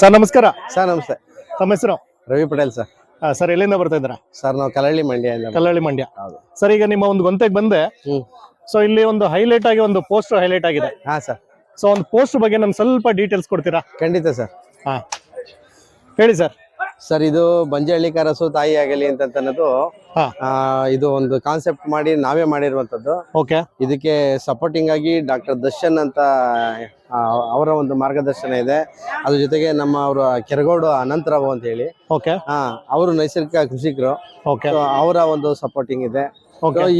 Sir ನಮಸ್ಕಾರ. Sir ನಮಸ್ತೆ. ತಮ್ಮ ಹೆಸರು? ರವಿ ಪಟೇಲ್ ಸರ್. ಆ, ಸರ್ ಎಲ್ಲಿಂದ ಬರ್ತಾ ಇದ್ದೀರಾ? ಸರ್ ನಾವು ಕಲಹಳ್ಳಿ ಮಂಡ್ಯ ಕಲ್ಲಳ್ಳಿ ಮಂಡ್ಯ. ಹೌದು. ಸರ್ ಈಗ ನಿಮ್ಮ ಒಂದು ಗೊಂತೆಗೆ ಬಂದೆ. ಸೊ ಇಲ್ಲಿ ಒಂದು ಹೈಲೈಟ್ ಆಗಿ ಒಂದು ಪೋಸ್ಟರ್ ಹೈಲೈಟ್ ಆಗಿದೆ. ಹಾ ಸರ್ ಸೊ ಒಂದು ಪೋಸ್ಟ್ ಬಗ್ಗೆ ನಮ್ಗೆ ಸ್ವಲ್ಪ ಡೀಟೇಲ್ಸ್ ಕೊಡ್ತೀರಾ? ಖಂಡಿತ ಸರ್ ಹಾ. ಹೇಳಿ ಸರ್ ಸರ್ ಇದು ಬಂಜಹಳ್ಳಿ ಕರಸು ತಾಯಿ ಆಗಲಿ ಅಂತ ಅನ್ನೋದು ಇದು ಒಂದು ಕಾನ್ಸೆಪ್ಟ್ ಮಾಡಿ ನಾವೇ ಮಾಡಿರುವಂತದ್ದು. ಓಕೆ. ಇದಕ್ಕೆ ಸಪೋರ್ಟಿಂಗ್ ಆಗಿ ಡಾಕ್ಟರ್ ದರ್ಶನ್ ಅಂತ ಅವರ ಒಂದು ಮಾರ್ಗದರ್ಶನ ಇದೆ. ಅದ್ರ ಜೊತೆಗೆ ನಮ್ಮ ಅವರ ಕೆರಗೋಡು ಅನಂತರಾವ್ ಅಂತ ಹೇಳಿ. ಓಕೆ. ಹಾ ಅವರು ನೈಸರ್ಗಿಕ ಕೃಷಿಕರು. ಅವರ ಒಂದು ಸಪೋರ್ಟಿಂಗ್ ಇದೆ.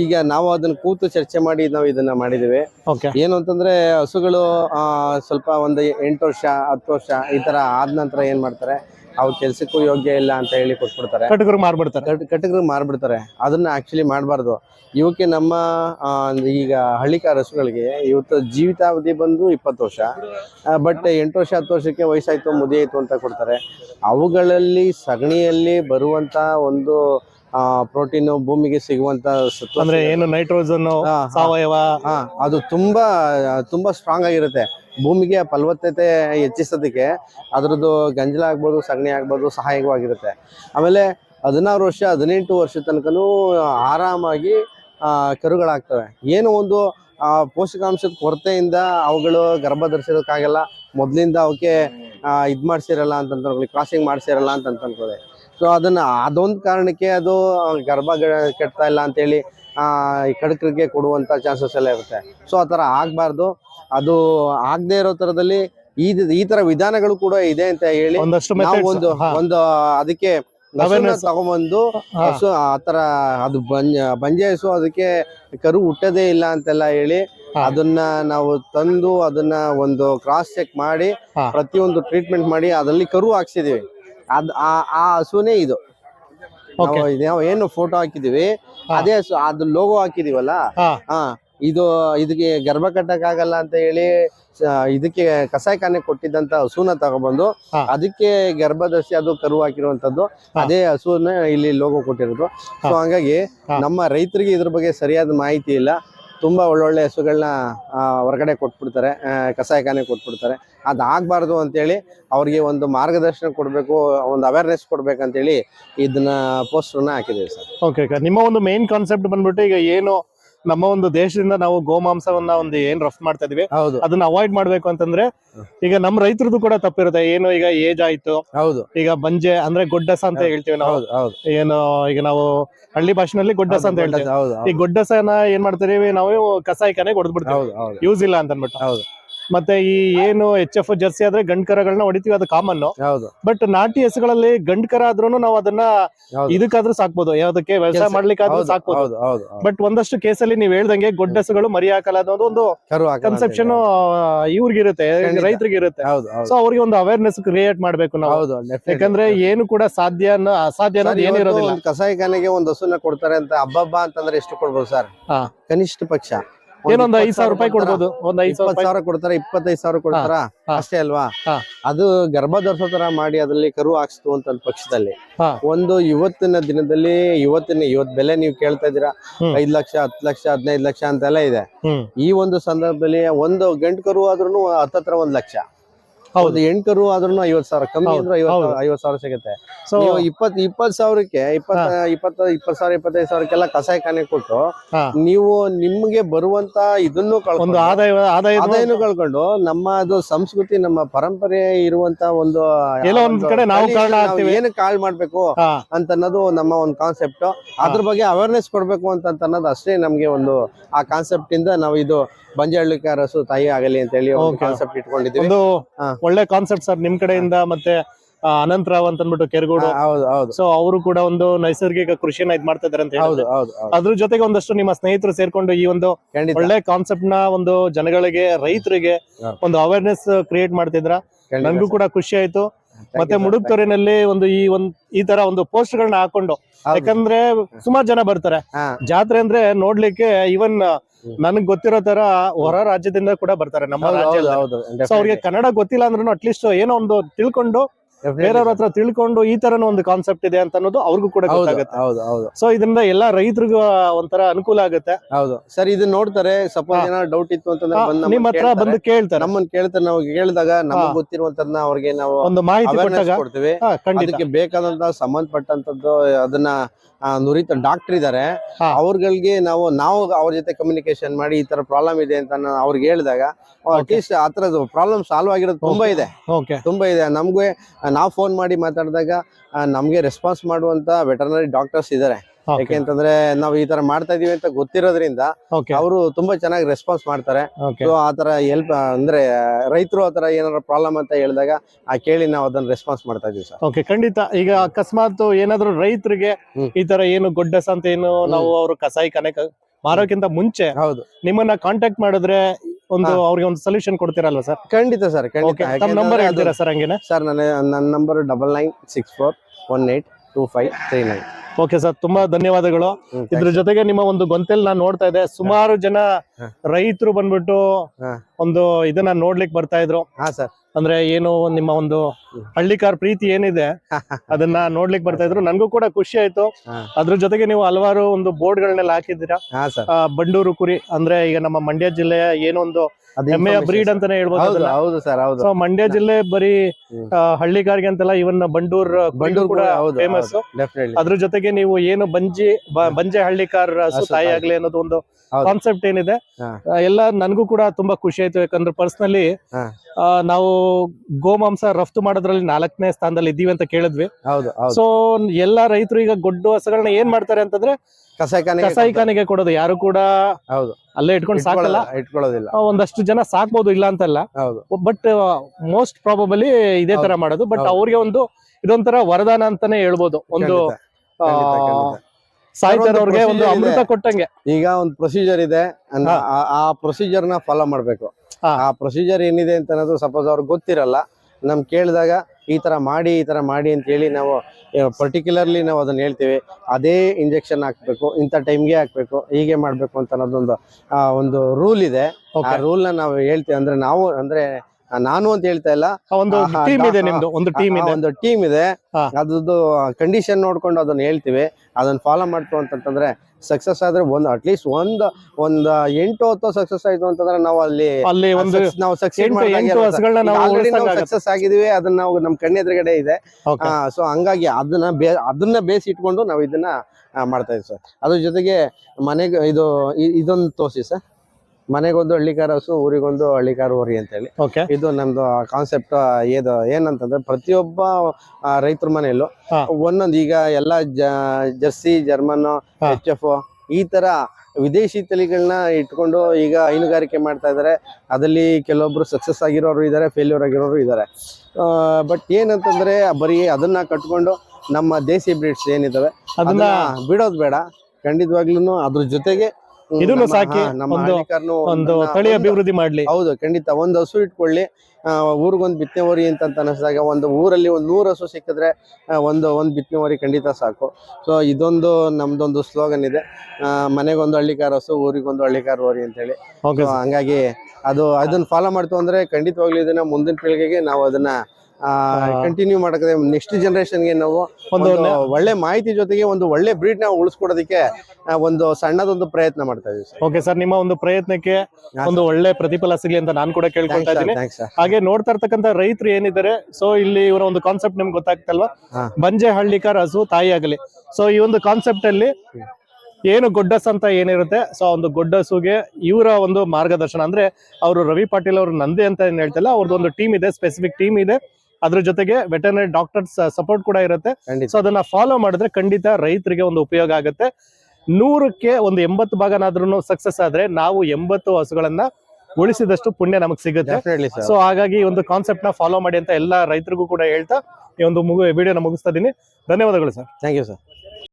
ಈಗ ನಾವು ಅದನ್ನ ಕೂತು ಚರ್ಚೆ ಮಾಡಿ ನಾವು ಇದನ್ನ ಮಾಡಿದೀವಿ. ಏನು ಅಂತಂದ್ರೆ ಹಸುಗಳು ಸ್ವಲ್ಪ ಒಂದು ಎಂಟು ವರ್ಷ ಹತ್ತು ವರ್ಷ ಈ ತರ ಆದ ನಂತರ ಏನ್ ಮಾಡ್ತಾರೆ? ಅವು ಕೆಲ್ಸಕ್ಕೂ ಯೋಗ್ಯ ಇಲ್ಲ ಅಂತ ಹೇಳಿ ಕೊಟ್ಬಿಡ್ತಾರೆ. ಕಟಕರು ಮಾರ್ಬಿಡ್ತಾರೆ. ಕಟ್ ಕಟಕರು ಮಾರ್ಬಿಡ್ತಾರೆ. ಅದನ್ನ ಆಕ್ಚುಲಿ ಮಾಡಬಾರ್ದು. ಇವಕ್ಕೆ ನಮ್ಮ ಈಗ ಹಳ್ಳಿ ಹಸುಗಳಿಗೆ ಇವತ್ತು ಜೀವಿತಾವಧಿ ಬಂದು ಇಪ್ಪತ್ತು ವರ್ಷ. ಬಟ್ ಎಂಟು ವರ್ಷ ಹತ್ತು ವರ್ಷಕ್ಕೆ ವಯಸ್ಸಾಯ್ತು ಮುದಿ ಆಯ್ತು ಅಂತ ಕೊಡ್ತಾರೆ. ಅವುಗಳಲ್ಲಿ ಸಗಣಿಯಲ್ಲಿ ಬರುವಂತ ಒಂದು ಪ್ರೋಟೀನ್ ಭೂಮಿಗೆ ಸಿಗುವಂತ ಸತ್ವ ಅಂದ್ರೆ ಏನು ನೈಟ್ರೋಜನ್. ಸಾವಯವ? ಅದು ತುಂಬಾ ತುಂಬಾ ಸ್ಟ್ರಾಂಗ್ ಆಗಿರುತ್ತೆ. ಭೂಮಿಗೆ ಫಲವತ್ತತೆ ಹೆಚ್ಚಿಸೋದಕ್ಕೆ ಅದರದ್ದು ಗಂಜಲ ಆಗ್ಬೋದು, ಸಗಣಿ ಆಗ್ಬೋದು ಸಹಾಯಕವಾಗಿರುತ್ತೆ. ಆಮೇಲೆ ಹದಿನಾರು ವರ್ಷ, ಹದಿನೆಂಟು ವರ್ಷ ತನಕನೂ ಆರಾಮಾಗಿ ಕರುಗಳಾಗ್ತವೆ. ಏನು ಒಂದು ಪೋಷಕಾಂಶದ ಕೊರತೆಯಿಂದ ಅವುಗಳು ಗರ್ಭ ಧರಿಸೋದಕ್ಕಾಗಲ್ಲ ಮೊದಲಿಂದ ಅವಕ್ಕೆ ಇದು ಮಾಡ್ಸಿರಲ್ಲ ಅಂತ ಅನ್ಕೊಳ್ಳಿ ಕ್ರಾಸಿಂಗ್ ಮಾಡ್ಸಿರಲ್ಲ ಅಂತ ಅಂತ ಅನ್ಕೊಳ್ಳಿ ಸೊ ಅದನ್ನ, ಅದೊಂದು ಕಾರಣಕ್ಕೆ ಅದು ಗರ್ಭ ಕೆಡ್ತಾ ಇಲ್ಲ ಅಂತೇಳಿ ಕಡಕರಿಗೆ ಕೊಡುವಂಥ ಚಾನ್ಸಸ್ ಎಲ್ಲ ಇರುತ್ತೆ. ಸೊ ಆ ಥರ ಆಗಬಾರ್ದು. ಅದು ಆಗದೆ ಇರೋ ತರದಲ್ಲಿ ಈ ಈ ತರ ವಿಧಾನಗಳು ಕೂಡ ಇದೆ ಅಂತ ಹೇಳಿ ಒಂದಷ್ಟು ನಾವು ಒಂದು ಒಂದು ಅದಕ್ಕೆ. ತಗೊಂಬಂದು ಹಸು ಆ ತರ ಅದು ಬಂಜ ಹಸು ಅದಕ್ಕೆ ಕರು ಹುಟ್ಟದೇ ಇಲ್ಲ ಅಂತೆಲ್ಲ ಹೇಳಿ ಅದನ್ನ ನಾವು ತಂದು ಅದನ್ನ ಒಂದು ಕ್ರಾಸ್ ಚೆಕ್ ಮಾಡಿ ಪ್ರತಿಯೊಂದು ಟ್ರೀಟ್ಮೆಂಟ್ ಮಾಡಿ ಅದ್ರಲ್ಲಿ ಕರು ಹಾಕ್ಸಿದೀವಿ. ಅದ್ ಆ ಆ ಹಸುನೇ ಇದು. ನಾವು ಏನು ಫೋಟೋ ಹಾಕಿದೀವಿ ಅದೇ ಹಸು ಅದು ಲೋಗೋ ಹಾಕಿದೀವಲ್ಲ? ಹಾ. ಇದು ಇದಕ್ಕೆ ಗರ್ಭ ಕಟ್ಟಕ್ಕಾಗಲ್ಲ ಅಂತ ಹೇಳಿ ಇದಕ್ಕೆ ಕಸಾಯಿಖಾನೆ ಕೊಟ್ಟಿದ್ದಂತ ಹಸುನ ತಗೊಬಂದು ಅದಕ್ಕೆ ಗರ್ಭದರ್ಶಿ ಅದು ಕರು ಹಾಕಿರುವಂತದ್ದು. ಅದೇ ಹಸುವನ್ನ ಇಲ್ಲಿ ಲೋಗೋ ಕೊಟ್ಟಿರೋದು. ಸೊ ಹಂಗಾಗಿ ನಮ್ಮ ರೈತರಿಗೆ ಇದ್ರ ಬಗ್ಗೆ ಸರಿಯಾದ ಮಾಹಿತಿ ಇಲ್ಲ. ತುಂಬಾ ಒಳ್ಳೊಳ್ಳೆ ಹಸುಗಳನ್ನ ಹೊರಗಡೆ ಕೊಟ್ಬಿಡ್ತಾರೆ ಕಸಾಯಿಖಾನೆ ಕೊಟ್ಬಿಡ್ತಾರೆ. ಅದಾಗಬಾರ್ದು ಅಂತೇಳಿ ಅವ್ರಿಗೆ ಒಂದು ಮಾರ್ಗದರ್ಶನ ಕೊಡಬೇಕು ಒಂದು ಅವೇರ್ನೆಸ್ ಕೊಡ್ಬೇಕಂತೇಳಿ ಇದನ್ನ ಪೋಸ್ಟರ್ನ ಹಾಕಿದ್ದೀವಿ ಸರ್. ಓಕೆ ನಿಮ್ಮ ಒಂದು ಮೇನ್ ಕಾನ್ಸೆಪ್ಟ್ ಬಂದ್ಬಿಟ್ಟು ಈಗ ಏನು ನಮ್ಮ ಒಂದು ದೇಶದಿಂದ ನಾವು ಗೋಮಾಂಸವನ್ನ ಒಂದು ಏನ್ ರಫ್ ಮಾಡ್ತಾ ಇದೀವಿ ಹೌದು. ಅದನ್ನ ಅವಾಯ್ಡ್ ಮಾಡ್ಬೇಕು ಅಂತಂದ್ರೆ ಈಗ ನಮ್ ರೈತರದ್ದು ಕೂಡ ತಪ್ಪಿರುತ್ತೆ. ಏನು ಈಗ ಏಜ್ ಆಯ್ತು ಹೌದು. ಈಗ ಬಂಜೆ ಅಂದ್ರೆ ಗೊಡ್ಡಸ ಅಂತ ಹೇಳ್ತೀವಿ ನಾವು. ಹೌದು ಹೌದು. ಏನು ಈಗ ನಾವು ಹಳ್ಳಿ ಭಾಷೆನಲ್ಲಿ ಗೊಡ್ಡಸ ಅಂತ ಹೇಳ್ತೀವಿ. ಹೌದು ಈ ಗೊಡ್ಡಸನ ಏನ್ ಮಾಡ್ತೀವಿ ನಾವು ಕಸಾಯಿಕನೇ ಹೊಡೆದ್ಬಿಡ್ತೀವಿ ಯೂಸ್ ಇಲ್ಲ ಅಂತ ಅನ್ಬಿಟ್ಟು ಹೌದು. ಮತ್ತೆ ಈ ಏನು ಎಚ್ ಎಫ್ ಜರ್ಸಿ ಆದ್ರೆ ಗಂಡ್ ಕರಗಳನ್ನ ಹೊಡಿತೀವಿ ಅದು ಕಾಮನ್ ಹೌದು. ಬಟ್ ನಾಟಿ ಹೆಸರುಗಳಲ್ಲಿ ಗಂಡ್ ಕರ ಆದ್ರೂ ನಾವು ಅದನ್ನ ಇದಕ್ಕಾದ್ರೂ ಸಾಕ್ಬೋದು. ಯಾವ್ದಕ್ಕೆ ವ್ಯವಸಾಯ ಮಾಡ್ಲಿಕ್ಕಾದ್ರೂ ಸಾಕ್ಬೋದು. ಬಟ್ ಒಂದಷ್ಟು ಕೇಸಲ್ಲಿ ನೀವ್ ಹೇಳ್ದಂಗೆ ಗೊಡ್ಡಸುಗಳು ಮರಿ ಹಾಕಲ್ಲ ಅನ್ನೋದು ಒಂದು ಕನ್ಸೆಪ್ಷನ್. ಇವ್ರಿಗಿರುತ್ತೆ ಖಂಡಿತ. ರೈತರಿಗೆ ಇರುತ್ತೆ. ಹೌದು ಹೌದು. ಸೊ ಅವ್ರಿಗೆ ಒಂದು ಅವೇರ್ನೆಸ್ ಕ್ರಿಯೇಟ್ ಮಾಡ್ಬೇಕು ನಾವು. ಹೌದು ಯಾಕಂದ್ರೆ ಏನು ಕೂಡ ಸಾಧ್ಯ ಅಸಾಧ್ಯ ಅನ್ನೋದು ಏನಿರೋದಿಲ್ಲ ಒಂದು ಕಸಾಯಿಖಾನೆಗೆ ಒಂದು ಹಸುನ ಕೊಡ್ತಾರೆ ಅಂತ ಹಬ್ಬ ಅಂತಂದ್ರೆ ಎಷ್ಟು ಕೊಡ್ಬೋದು ಸರ್? ಹಾ. ಕನಿಷ್ಠ ಪಕ್ಷ. ಏನೊಂದ್ ಐದ್ ಸಾವಿರ ರೂಪಾಯಿ ಕೊಡ್ಬೋದು? ಒಂದ್ ಐದ್ ಸಾವಿರ ಕೊಡ್ತಾರೆ? ಇಪ್ಪತ್ತೈದು ಸಾವಿರ ಕೊಡ್ತಾರ? ಅಷ್ಟೇ ಅಲ್ವಾ. ಅದು ಗರ್ಭ ಧರಿಸೋ ತರ ಮಾಡಿ ಅದ್ರಲ್ಲಿ ಕರು ಹಾಕ್ಸ್ತು ಅಂತ ಪಕ್ಷದಲ್ಲಿ. ಒಂದು ಇವತ್ತಿನ ದಿನದಲ್ಲಿ ಇವತ್ತಿನ ಇವತ್ ಬೆಲೆ ನೀವು ಕೇಳ್ತಾ ಇದೀರಾ. ಐದ್ ಲಕ್ಷ ಹತ್ತು ಲಕ್ಷ ಹದಿನೈದು ಲಕ್ಷ ಅಂತೆಲ್ಲ ಇದೆ. ಈ ಒಂದು ಸಂದರ್ಭದಲ್ಲಿ ಒಂದು ಗಂಟು ಕರು ಆದ್ರೂ ಹತ್ತತ್ರ ಒಂದ್ ಲಕ್ಷ. ಹೌದು. ಕರು ಆದ್ರೂ ಐವತ್ ಸಾವಿರ. ಕಮ್ಮಿ ಅಂದ್ರೆ. ಐವತ್ ಸಾವಿರ ಸಿಗುತ್ತೆ. ಸೊ ಇಪ್ಪತ್ ಇಪ್ಪತ್ ಸಾವಿರಕ್ಕೆ ಇಪ್ಪತ್ ಇಪ್ಪತ್ ಇಪ್ಪತ್ ಸಾವಿರ ಇಪ್ಪತ್ತೈದು ಸಾವಿರಕ್ಕೆಲ್ಲ ಕಸಾಯಖಾನೆ ಕೊಟ್ಟು ನೀವು ನಿಮ್ಗೆ ಬರುವಂತ ಇದನ್ನು ಕಳ್ಕೊಂಡು ಆದಾಯ ಆದಾಯ ಆದಾಯನು ಕಳ್ಕೊಂಡು ನಮ್ಮ ಅದು ಸಂಸ್ಕೃತಿ ನಮ್ಮ ಪರಂಪರೆ ಇರುವಂತ ಒಂದು ಕಡೆ ನಾವು. ಏನಕ್ಕೆ ಕಾಳ್ ಮಾಡ್ಬೇಕು ಅಂತ ಅನ್ನೋದು ನಮ್ಮ ಒಂದು ಕಾನ್ಸೆಪ್ಟ್ ಅದ್ರ ಬಗ್ಗೆ ಅವೇರ್ನೆಸ್ ಕೊಡ್ಬೇಕು ಅಂತ ಅನ್ನೋದು ಅಷ್ಟೇ ನಮ್ಗೆ ಒಂದು ಆ ಕಾನ್ಸೆಪ್ಟ್ ಇಂದ ನಾವು ಇದು ರಸು ತಾಯಿ ಆಗಲಿ ಅಂತ ಹೇಳಿ ಕಾನ್ಸೆಪ್ಟ್ ಇಟ್ಕೊಂಡಿದ್ದೀವಿ. ಒಳ್ಳೆ ಕಾನ್ಸೆಪ್ಟ್ ಸರ್ ನಿಮ್ ಕಡೆಯಿಂದ ಮತ್ತೆ ಅನಂತ ರಾವ್ ಅಂತ ಅಂದ್ಬಿಟ್ಟು ಕೆರಗೋಡು. ಹೌದು ಹೌದು. ಸೊ ಅವರು ಕೂಡ ಒಂದು ನೈಸರ್ಗಿಕ ಕೃಷಿನ ಇದ್ ಮಾಡ್ತಾ ಇದಾರೆ ಅಂತ ಹೌದು ಹೇಳಿದ್ರೆ. ಹೌದು ಹೌದು ಅದ್ರ ಜೊತೆಗೆ ಒಂದಷ್ಟು ನಿಮ್ಮ ಸ್ನೇಹಿತರು ಸೇರ್ಕೊಂಡು ಈ ಒಂದು ಖಂಡಿತ. ಒಳ್ಳೆ ಕಾನ್ಸೆಪ್ಟ್ನ ಒಂದು ಜನಗಳಿಗೆ ರೈತರಿಗೆ ಹಾ. ಒಂದು ಅವೇರ್ನೆಸ್ ಕ್ರಿಯೇಟ್ ಮಾಡ್ತಿದ್ರ. ಖಂಡಿತ ನನ್ಗೂ ಕೂಡ ಖುಷಿ ಆಯ್ತು. ಮತ್ತೆ ಮುಡುಕ್ತೊರೆನಲ್ಲಿ ಒಂದು ಈ ಒಂದ್ ಈ ತರ ಒಂದು ಪೋಸ್ಟ್ ಗಳನ್ನ ಹಾಕೊಂಡು ಯಾಕಂದ್ರೆ ಸುಮಾರು ಜನ ಬರ್ತಾರೆ. ಜಾತ್ರೆ ಅಂದ್ರೆ ನೋಡ್ಲಿಕ್ಕೆ ಇವನ್ ನನಗ್ ಗೊತ್ತಿರೋ ತರ ಹೊರ ರಾಜ್ಯದಿಂದ ಕೂಡ ಬರ್ತಾರೆ ನಮ್ಮ ರಾಜ್ಯ ಅವ್ರಿಗೆ ಕನ್ನಡ ಗೊತ್ತಿಲ್ಲ ಅಂದ್ರೂ ಅಟ್ಲೀಸ್ಟ್ ಏನೋ ಒಂದು ತಿಳ್ಕೊಂಡು. ಬೇರೆಯವ್ರ ಹತ್ರ ತಿಳ್ಕೊಂಡು ಈ ತರನ ಒಂದು ಕಾನ್ಸೆಪ್ಟ್ ಇದೆ ಅಂತ ಅನ್ನೋದು ಅವ್ರಿಗೂ ಕೂಡ ಗೊತ್ತಾಗುತ್ತೆ. ಹೌದು ಹೌದು. ಸೊ ಇದರಿಂದ ಎಲ್ಲಾ ರೈತರಿಗೂ ಒಂಥರ ಅನುಕೂಲ ಆಗುತ್ತೆ. ಹೌದು. ಸರ್ ಇದನ್ನ ನೋಡ್ತಾರೆ ಸಪೋಸ್. ಏನಾದ್ರು ಡೌಟ್ ಇತ್ತು ಅಂತಂದ್ರೆ ಬಂದ್ ನಿಮ್ ಹತ್ರ ಬಂದು ಕೇಳ್ತಾರೆ. ನಮ್ಮನ್ನ ಕೇಳ್ತಾರೆ ನಾವು ಕೇಳಿದಾಗ ನಮಗೆ. ಗೊತ್ತಿರುವಂತದ್ನ ಅವ್ರಿಗೆ ನಾವು ಒಂದು ಮಾಹಿತಿ ಕೊಡ್ತೇವೆ. ಅದಕ್ಕೆ ಬೇಕಾದಂತ ಸಂಬಂಧಪಟ್ಟಂತದ್ದು ಅದನ್ನ ನುರಿತ ಡಾಕ್ಟರ್ ಇದ್ದಾರೆ. ಅವ್ರಗಳಿಗೆ ನಾವು ನಾವು ಅವ್ರ ಜೊತೆ ಕಮ್ಯುನಿಕೇಶನ್ ಮಾಡಿ ಈ ತರ ಪ್ರಾಬ್ಲಮ್ ಇದೆ ಅಂತ ನಾನು ಅವ್ರಿಗೆ ಹೇಳಿದಾಗ ಅಟ್ಲೀಸ್ಟ್ ಆ ತರದ್ದು ಪ್ರಾಬ್ಲಮ್ ಸಾಲ್ವ್ ಆಗಿರೋದು ತುಂಬಾ ಇದೆ. ತುಂಬಾ ಇದೆ. ನಮ್ಗೆ ನಾವು ಫೋನ್ ಮಾಡಿ ಮಾತಾಡಿದಾಗ ನಮ್ಗೆ ರೆಸ್ಪಾನ್ಸ್ ಮಾಡುವಂತ ವೆಟರ್ನರಿ ಡಾಕ್ಟರ್ಸ್ ಇದಾರೆ. ಯಾಕೆಂತಂದ್ರೆ ನಾವು ಈ ತರ ಮಾಡ್ತಾ ಇದೀವಿ ಅಂತ ಗೊತ್ತಿರೋದ್ರಿಂದ ಅವರು ತುಂಬಾ ಚೆನ್ನಾಗಿ ರೆಸ್ಪಾನ್ಸ್ ಮಾಡ್ತಾರೆ. ಆತರ ಸೊ ಆ ತರ ಹೆಲ್ಪ್ ಅಂದ್ರೆ ರೈತರು ಆ ತರ ಏನಾರ ಪ್ರಾಬ್ಲಮ್ ಅಂತ ಹೇಳಿದಾಗ ಆ ಕೇಳಿ ನಾವು ಅದನ್ನ ರೆಸ್ಪಾನ್ಸ್ ಮಾಡ್ತಾ ಇದೀವಿ ಸರ್. ಓಕೆ ಖಂಡಿತ. ಈಗ ಅಕಸ್ಮಾತ್ ಏನಾದ್ರು ರೈತರಿಗೆ ಈ ತರ ಏನು ಗೊಡ್ಡಸ್ ಅಂತ ಏನು ನಾವು ಅವರು ಕಸಾಯಿ ಕನೆಕ್ ಮಾರೋಕ್ಕಿಂತ ಮುಂಚೆ ಹೌದು. ನಿಮ್ಮನ್ನ ಕಾಂಟ್ಯಾಕ್ಟ್ ಮಾಡಿದ್ರೆ ಒಂದು. ಅವ್ರಿಗೆ ಒಂದು ಸೊಲ್ಯೂಷನ್ ಕೊಡ್ತೀರಲ್ವಾ ಸರ್? ಖಂಡಿತ ಸರ್ ಖಂಡಿತ. ನಂಬರ್ ಹೇಳ್ತೀರಾ ಸರ್ ಹಂಗೇನೆ? ಸರ್ ನನ್ನ ನನ್ನ number double nine six four one eight two five three nine okay sir ತುಂಬಾ ಧನ್ಯವಾದಗಳು. ಇದ್ರ ಜೊತೆಗೆ ನಿಮ್ಮ ಒಂದು ಗೊಂತೆಲ್ ನಾನು ನೋಡ್ತಾ ಇದ್ದೆ. ಸುಮಾರು ಜನ ರೈತರು ಬಂದ್ಬಿಟ್ಟು ಒಂದು ಇದನ್ನ ನೋಡ್ಲಿಕ್ಕೆ ಬರ್ತಾ ಇದ್ರು. ಹಾ ಸರ್ ಅಂದ್ರೆ ಏನು ನಿಮ್ಮ ಒಂದು ಹಳ್ಳಿಕಾರ ಪ್ರೀತಿ ಏನಿದೆ ಅದನ್ನ ನೋಡ್ಲಿಕ್ಕೆ ಬರ್ತಾ ಇದ್ರು. ನನ್ಗೂ ಕೂಡ ಖುಷಿ ಆಯ್ತು. ಅದ್ರ ಜೊತೆಗೆ ನೀವು ಹಲವಾರು ಒಂದು ಬೋರ್ಡ್ ಗಳನ್ನೆಲ್ಲ ಹಾಕಿದ್ದೀರಾ ಬಂಡೂರು ಕುರಿ ಅಂದ್ರೆ ಈಗ ನಮ್ಮ ಮಂಡ್ಯ ಜಿಲ್ಲೆಯ ಏನೊಂದು ಹೆಮ್ಮೆಯ ಬ್ರೀಡ್ ಅಂತಾನೆ ಹೇಳ್ಬೋದು ಹೌದು ಸರ್ ಹೌದು. ಸೊ ಮಂಡ್ಯ ಜಿಲ್ಲೆ ಬರೀ ಹಳ್ಳಿಗಾರಿಗೆ ಅಂತಲ್ಲ ಇವನ್ ಬಂಡೂರ್ ಬಂಡೂರ್ ಕೂಡ ಫೇಮಸ್ ಅದ್ರ ಜೊತೆಗೆ ನೀವು ಏನು ಬಂಜಿ ಬಂಜೆ ಹಳ್ಳಿಕಾರ್ ತಾಯಿ. ಆಗ್ಲಿ ಅನ್ನೋದು ಒಂದು ಕಾನ್ಸೆಪ್ಟ್ ಏನಿದೆ. ಎಲ್ಲ ನನಗೂ ಕೂಡ ತುಂಬಾ ಖುಷಿ ಆಯ್ತು. ಯಾಕಂದ್ರೆ ಪರ್ಸನಲಿ. ನಾವು ಗೋಮಾಂಸ ರಫ್ತು ಮಾಡೋದ್ರಲ್ಲಿ ನಾಲ್ಕನೇ ಸ್ಥಾನದಲ್ಲಿ ಇದ್ದೀವಿ ಅಂತ ಕೇಳಿದ್ವಿ. ಹೌದು ಹೌದು. ಸೊ ಎಲ್ಲಾ ರೈತರು ಈಗ ಗೊಡ್ಡು ಹಸುಗಳನ್ನ ಏನ್ ಮಾಡ್ತಾರೆ ಅಂತಂದ್ರೆ ಕಸಾಯಿಖಾನೆ ಕಸಾಯಿಖಾನೆಗೆ ಕೊಡೋದು. ಯಾರು ಕೂಡ ಹೌದು. ಅಲ್ಲೇ ಇಟ್ಕೊಂಡು ಸಾಕಲ್ಲ. ಇಟ್ಕೊಳ್ಳೋದಿಲ್ಲ. ಆ, ಒಂದಷ್ಟು ಜನ ಸಾಕ್ಬೋದು ಇಲ್ಲ ಅಂತಲ್ಲ. ಹೌದು. ಬಟ್ ಮೋಸ್ಟ್ ಪ್ರಾಬಬಲಿ ಇದೇ ತರ ಮಾಡೋದು. ಬಟ್. ಅವ್ರಿಗೆ ಒಂದು ಇದೊಂಥರ ವರದಾನ ಅಂತಾನೆ ಹೇಳ್ಬೋದು. ಒಂದು ಖಂಡಿತ, ಖಂಡಿತ, ಖಂಡಿತ. ಸಾಯ್ತಾರ ಒಂದು ಅಮೃತ. ಕೊಟ್ಟಂಗೆ. ಈಗ ಒಂದು ಪ್ರೊಸೀಜರ್ ಇದೆ. ಆ- ಪ್ರೊಸೀಜರ್ನ ಫಾಲೋ ಮಾಡ್ಬೇಕು. ಆ ಪ್ರೊಸೀಜರ್ ಏನಿದೆ ಅಂತ ಅನ್ನೋದು ಸಪೋಸ್ ಅವ್ರಿಗೆ ಗೊತ್ತಿರಲ್ಲ ನಮ್ ಕೇಳಿದಾಗ ಈ ತರ ಮಾಡಿ ಈ ತರ ಮಾಡಿ ಅಂತ ಹೇಳಿ ನಾವು ಪರ್ಟಿಕ್ಯುಲರ್ಲಿ ನಾವು ಅದನ್ನ ಹೇಳ್ತೀವಿ. ಅದೇ ಇಂಜೆಕ್ಷನ್ ಹಾಕ್ಬೇಕು ಇಂಥ ಟೈಮ್ಗೆ ಹಾಕ್ಬೇಕು ಹೀಗೆ ಮಾಡ್ಬೇಕು ಅಂತ ಅನ್ನೋದೊಂದು ಒಂದು ರೂಲ್ ಇದೆ. ಆ ರೂಲ್ನ ನಾವು ಹೇಳ್ತೀವಿ. ಅಂದ್ರೆ ನಾವು ಅಂದ್ರೆ ನಾನು ಅಂತ ಹೇಳ್ತಾ ಇಲ್ಲ. ಒಂದು ಟೀಮ್ ಇದೆ ನಿಮ್ದು ಒಂದು ಟೀಮ್ ಇದೆ. ಒಂದು ಟೀಮ್ ಇದೆ. ಅದ್ರದ್ದು ಕಂಡೀಷನ್ ನೋಡ್ಕೊಂಡು ಅದನ್ನ ಹೇಳ್ತೀವಿ. ಅದನ್ನ ಫಾಲೋ ಮಾಡ್ತು ಅಂತಂದ್ರೆ ಸಕ್ಸಸ್ ಆದ್ರೆ ಒಂದು ಅಟ್ಲೀಸ್ಟ್ ಒಂದ್ ಒಂದ್ ಎಂಟು ಹೊತ್ತು ಸಕ್ಸಸ್ ಆಯ್ತು ಅಂತಂದ್ರೆ ನಾವು ಅಲ್ಲಿ ಅಲ್ಲಿ ಒಂದು ನಾವು ಸಕ್ಸೆಸ್ ಆಗಿದೀವಿ ಅದನ್ನ ನಾವು ನಮ್ ಕಣ್ಣೆದುರುಗಡೆ ಇದೆ. Okay. ಸೊ ಹಂಗಾಗಿ ಅದನ್ನ ಬೇ ಅದನ್ನ ಬೇಸ್ ಇಟ್ಕೊಂಡು ನಾವು ಇದನ್ನ ಮಾಡ್ತಾ ಇದ್ದೀವಿ ಸರ್. ಅದ್ರ ಜೊತೆಗೆ ಮನೆಗೆ ಇದು ಇದೊಂದು ತೋರಿಸಿ ಸರ್. ಮನೆಗೊಂದು ಹಳ್ಳಿಕಾರ ಹಸು ಊರಿಗೊಂದು ಹಳ್ಳಿಕಾರ ಊರಿ ಅಂತ ಹೇಳಿ ಓಕೆ ಇದು ನಮ್ದು ಕಾನ್ಸೆಪ್ಟ್ ಇದು ಏನಂತಂದ್ರೆ ಪ್ರತಿಯೊಬ್ಬ ರೈತರ ಮನೆಯಲ್ಲೂ. ಒಂದೊಂದು ಈಗ ಎಲ್ಲಾ ಜರ್ಸಿ ಜರ್ಮನ್ ಎಚ್ ಎಫ್ ಈ ತರ ವಿದೇಶಿ ತಳಿಗಳನ್ನ ಇಟ್ಕೊಂಡು ಈಗ ಹೈನುಗಾರಿಕೆ ಮಾಡ್ತಾ ಇದ್ದಾರೆ ಅದಲ್ಲಿ ಕೆಲವೊಬ್ರು ಸಕ್ಸಸ್ ಆಗಿರೋರು ಇದ್ದಾರೆ ಫೇಲ್ಯೂರ್ ಆಗಿರೋರು ಇದ್ದಾರೆ ಬಟ್ ಏನಂತಂದ್ರೆ ಬರೀ ಅದನ್ನ ಕಟ್ಕೊಂಡು ನಮ್ಮ ದೇಸಿ ಬ್ರೀಡ್ಸ್ ಏನಿದಾವೆ ಅದನ್ನ ಬಿಡೋದು ಬೇಡ. ಖಂಡಿತವಾಗ್ಲೂ ಅದ್ರ ಜೊತೆಗೆ ಇದನ್ನು ಸಾಕಿ ಒಂದು- ತಳಿ ಅಭಿವೃದ್ಧಿ ಮಾಡ್ಲಿ. ಹೌದು ಖಂಡಿತ. ಒಂದು ಹಸು ಇಟ್ಕೊಳ್ಳಿ. ಊರಿಗೊಂದು ಬಿತ್ತನೆ ಹೊರಿ ಅಂತ ಅಂತ ಅನಿಸಿದಾಗ ಒಂದು ಊರಲ್ಲಿ ಒಂದು ನೂರು ಹಸು ಸಿಕ್ಕಿದ್ರೆ ಒಂದು ಒಂದು ಬಿತ್ತನೆ ಹೊರಿ ಖಂಡಿತ ಸಾಕು. ಸೊ ಇದೊಂದು ನಮ್ದೊಂದು ಸ್ಲೋಗನ್ ಇದೆ. ಆ, ಮನೆಗೊಂದು ಹಳ್ಳಿಕಾರ ಹಸು ಊರಿಗೊಂದು ಹಳ್ಳಿಕಾರ ಹೋರಿ ಅಂತೇಳಿ ಹಂಗಾಗಿ ಅದು ಅದನ್ನ ಫಾಲೋ ಮಾಡ್ತು ಅಂದ್ರೆ ಖಂಡಿತವಾಗ್ಲೂ ಇದನ್ನ ಮುಂದಿನ ಪೀಳಿಗೆಗೆ ನಾವು ಅದನ್ನ ಕಂಟಿನ್ಯೂ ಮಾಡಕ್ಕೆ ನೆಕ್ಸ್ಟ್ ಜನರೇಷನ್ಗೆ ನಾವು ಒಂದು ಒಳ್ಳೆ ಮಾಹಿತಿ ಜೊತೆಗೆ ಒಂದು ಒಳ್ಳೆ ಬ್ರೀಡ್ ನಾವು ಉಳಿಸ್ಕೊಡೋದಕ್ಕೆ ಒಂದು ಸಣ್ಣದೊಂದು ಪ್ರಯತ್ನ ಮಾಡ್ತಾ ಇದೀವಿ ಸರ್. ಓಕೆ ಸರ್ ನಿಮ್ಮ ಒಂದು ಪ್ರಯತ್ನಕ್ಕೆ ಒಂದು ಒಳ್ಳೆ ಪ್ರತಿಫಲ ಸಿಗಲಿ ಅಂತ ನಾನು ಕೂಡ ಕೇಳ್ಕೊಳ್ತಾ ಇದ್ದೀನಿ. ಹಾಗೆ ನೋಡ್ತಾ ಇರ್ತಕ್ಕಂಥ ರೈತರು ಏನಿದ್ದಾರೆ ಸೊ ಇಲ್ಲಿ ಇವರ ಒಂದು ಕಾನ್ಸೆಪ್ಟ್ ನಿಮ್ಗೆ ಗೊತ್ತಾಗ್ತಲ್ವಾ. ಬಂಜೆ ಹಳ್ಳಿಕಾರ್ ಹಸು ತಾಯಿ ಆಗಲಿ. ಸೊ ಈ ಒಂದು ಕಾನ್ಸೆಪ್ಟ್ ಅಲ್ಲಿ ಏನು ಗೊಡ್ಡಸ್ ಅಂತ ಏನಿರುತ್ತೆ ಸೊ ಒಂದು ಗೊಡ್ಡಸುಗೆ ಇವರ ಒಂದು ಮಾರ್ಗದರ್ಶನ. ಅಂದ್ರೆ ಅವರು ರವಿ ಪಾಟೀಲ್ ಅವರು ನಂದೆ ಅಂತ ಏನ್ ಹೇಳ್ತಲ್ಲ ಅವ್ರದ್ದು ಒಂದು ಟೀಮ್ ಇದೆ ಸ್ಪೆಸಿಫಿಕ್ ಟೀಮ್ ಇದೆ. ಅದ್ರ ಜೊತೆಗೆ ವೆಟರ್ನರಿ ಡಾಕ್ಟರ್ಸ್ ಸಪೋರ್ಟ್ ಕೂಡ ಇರುತ್ತೆ. ಸೊ ಅದನ್ನ ಫಾಲೋ ಮಾಡಿದ್ರೆ ಖಂಡಿತ ರೈತರಿಗೆ ಒಂದು ಉಪಯೋಗ ಆಗುತ್ತೆ. ನೂರಕ್ಕೆ ಒಂದು ಎಂಬತ್ತು ಭಾಗನಾದ್ರೂ ಸಕ್ಸಸ್ ಆದ್ರೆ ನಾವು ಎಂಬತ್ತು ಹಸುಗಳನ್ನ ಉಳಿಸಿದಷ್ಟು ಪುಣ್ಯ ನಮಗೆ ಸಿಗುತ್ತೆ. ಸೊ ಹಾಗಾಗಿ ಈ ಒಂದು ಕಾನ್ಸೆಪ್ಟ್ನ ಫಾಲೋ ಮಾಡಿ ಅಂತ ಎಲ್ಲ ರೈತರಿಗೂ ಕೂಡ ಹೇಳ್ತಾ ಈ ಒಂದು ಮುಗು ವಿಡಿಯೋನ ಮುಗಿಸ್ತಾ ಇದೀನಿ. ಧನ್ಯವಾದಗಳು ಸರ್ ಥ್ಯಾಂಕ್ ಯು ಸರ್